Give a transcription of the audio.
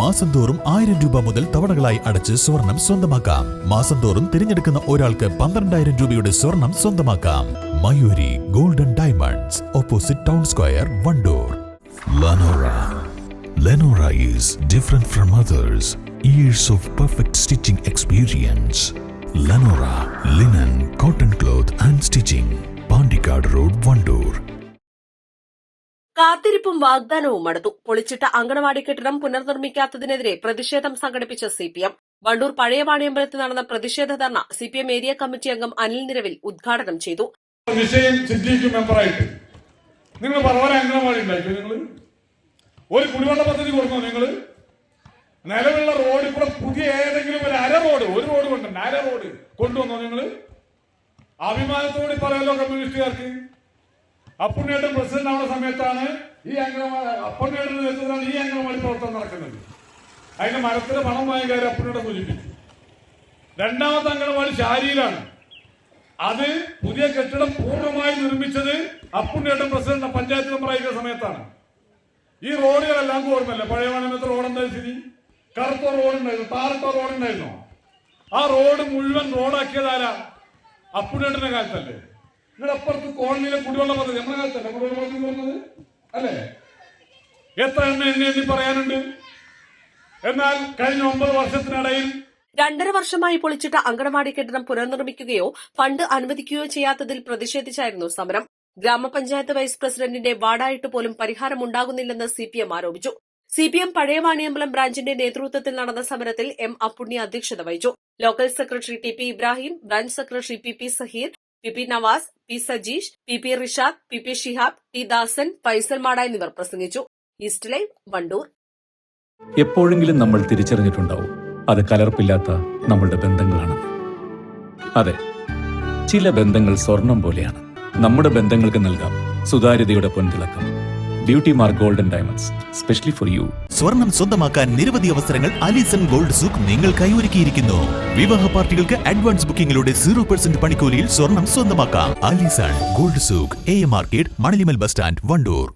മാസം തോറും ആയിരം രൂപ മുതൽ തവണകളായി അടച്ച് സ്വർണം സ്വന്തമാക്കാം. മാസം തോറും തിരഞ്ഞെടുക്കുന്ന ഒരാൾക്ക് പന്ത്രണ്ടായിരം രൂപയുടെ സ്വർണം സ്വന്തമാക്കാം. Mayuri golden diamonds opposite town square Wandoor. Lenora Lenora is different from others years of perfect stitching experience Lenora linen cotton cloth and stitching Pandikkad road one കാത്തിരിപ്പും വാഗ്ദാനവും അടുത്തു പൊളിച്ചിട്ട അങ്കണവാടി കെട്ടിടം പുനർനിർമ്മിക്കാത്തതിനെതിരെ പ്രതിഷേധം സംഘടിപ്പിച്ച സിപിഎം. വണ്ടൂർ പഴയ വാണിയമ്പലത്ത് നടന്ന പ്രതിഷേധ ധർണ സിപിഎം ഏരിയ കമ്മിറ്റി അംഗം അനിൽ നിരവിൽ ഉദ്ഘാടനം ചെയ്തു. നിങ്ങൾ അംഗനവാടി നിങ്ങൾ ഒരു കുടിവെള്ള പദ്ധതി കൊടുക്കണോ നിങ്ങൾ നിലവിലുള്ള റോഡ് കൂടെ പുതിയ ഏതെങ്കിലും ഒരു അര റോഡ് ഒരു റോഡ് കൊണ്ടുണ്ട് അര റോഡ് കൊണ്ടുവന്നോ നിങ്ങൾ അഭിമാനത്തോടെ പറയാലോ കമ്മ്യൂണിസ്റ്റുകാർക്ക്. അപ്പുണ്ണിയുടെ പ്രസിഡന്റ് ആവുന്ന സമയത്താണ് ഈ അംഗനവാടി അപ്പുണ്ണിയുടെ നേതൃത്വത്തിലാണ് ഈ അംഗനവാടി പ്രവർത്തനം നടക്കുന്നത്. അതിന്റെ മരത്തിന് പണം വാങ്ങിക്കാർ അപ്പുണ്ണിയുടെ സൂചിപ്പിച്ചു. രണ്ടാമത്തെ അംഗനവാടി ശാരിയിലാണ്. അത് പുതിയ കെട്ടിടം പൂർണമായി നിർമ്മിച്ചത് അപ്പുണ്ണിയുടെ പ്രസിഡന്റ് പഞ്ചായത്ത് മെമ്പറായിരുന്ന സമയത്താണ്. ഈ റോഡുകളെല്ലാം ഓർമ്മല്ല പഴയ വനമത്തെ റോഡ് എന്താ സ്ഥിതി? കറുത്ത റോഡ് ഉണ്ടായിരുന്നു. താറിട്ട റോഡ് ഉണ്ടായിരുന്നോ? ആ റോഡ് മുഴുവൻ റോഡാക്കിയതാരാ അപ്പുണ്ണിയുടെ കാലത്തല്ലേ. നിങ്ങളുടെ അപ്പുറത്ത് കോളനിയിലെ കുടിവെള്ള പദ്ധതി നമ്മുടെ കാലത്തല്ല? കുടിവെള്ള പദ്ധതി പറഞ്ഞത്? അല്ലേ? എത്ര എണ്ണ എണ്ണ എണ്ണി പറയാനുണ്ട്? എന്നാൽ കഴിഞ്ഞ ഒമ്പത് വർഷത്തിനിടയിൽ രണ്ടര വർഷമായി പൊളിച്ചിട്ട അങ്കണവാടി കെട്ടിടം പുനർനിർമ്മിക്കുകയോ ഫണ്ട് അനുവദിക്കുകയോ ചെയ്യാത്തതിൽ പ്രതിഷേധിച്ചായിരുന്നു സമരം. ഗ്രാമപഞ്ചായത്ത് വൈസ് പ്രസിഡന്റിന്റെ വാർഡായിട്ട് പോലും പരിഹാരമുണ്ടാകുന്നില്ലെന്ന് സി പി എം ആരോപിച്ചു. സി പി എം പഴയ വാണിയമ്പലം ബ്രാഞ്ചിന്റെ നേതൃത്വത്തിൽ നടന്ന സമരത്തിൽ എം അപ്പുണ്ണി അധ്യക്ഷത വഹിച്ചു. Local secretary T P Ibrahim branch secretary P P Saheer P P Navas P Sajeesh P P Rishad P P Shihab T Dasan Faisal Mada എന്നിവർ പ്രസംഗിച്ചു. East Live Wandoor. എപ്പോഴെങ്കിലും നമ്മൾ തിരിച്ചറിഞ്ഞിട്ടുണ്ടാവും. അത് കലർപ്പില്ലാത്ത നമ്മളുടെ ബന്ധങ്ങളാണ്. അതെ ചില ബന്ധങ്ങൾ സ്വർണം പോലെയാണ്. നമ്മുടെ ബന്ധങ്ങൾക്ക് നൽകാം. സുതാര്യതയുടെ പൊൻതിളക്കം beauty mark golden diamonds specially for you സ്വർണം സ്വന്തമാക്കാൻ നിരവധി അവസരങ്ങൾ അലിസൺ ഗോൾഡ് സൂക്ക് നിങ്ങൾക്കായി ഒരുക്കിയിരിക്കുന്നു വിവാഹ പാർട്ടികൾക്ക് അഡ്വാൻസ് ബുക്കിംഗിലൂടെ സീറോ പെർസെന്റ് പണിക്കൂലിയിൽ സ്വർണം സ്വന്തമാക്കാം. Alison gold souk A market Manalimal bus stand Wandoor.